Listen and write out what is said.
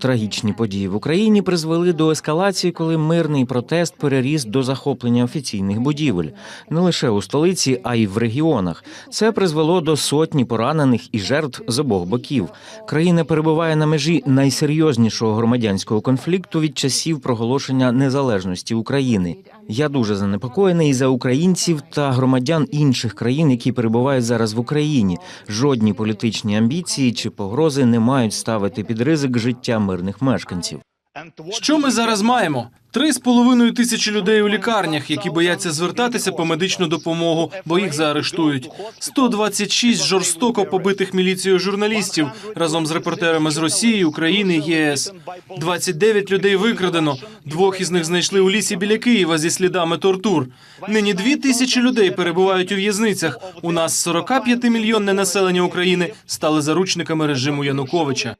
Трагічні події в Україні призвели до ескалації, коли мирний протест переріс до захоплення офіційних будівель не лише у столиці, а й в регіонах. Це призвело до сотні поранених і жертв з обох боків. Країна перебуває на межі найсерйознішого громадянського конфлікту від часів проголошення незалежності України. Я дуже занепокоєний за українців та громадян інших країн, які перебувають зараз в Україні. Жодні політичні амбіції чи погрози не мають ставити під ризик життя мирних мешканців. Що ми зараз маємо? Три з половиною тисячі людей у лікарнях, які бояться звертатися по медичну допомогу, бо їх заарештують. 126 жорстоко побитих міліцією журналістів разом з репортерами з Росії, України, ЄС. 29 людей викрадено. Двох із них знайшли у лісі біля Києва зі слідами тортур. Нині дві тисячі людей перебувають у в'язницях. У нас 45-мільйонне населення України стали заручниками режиму Януковича.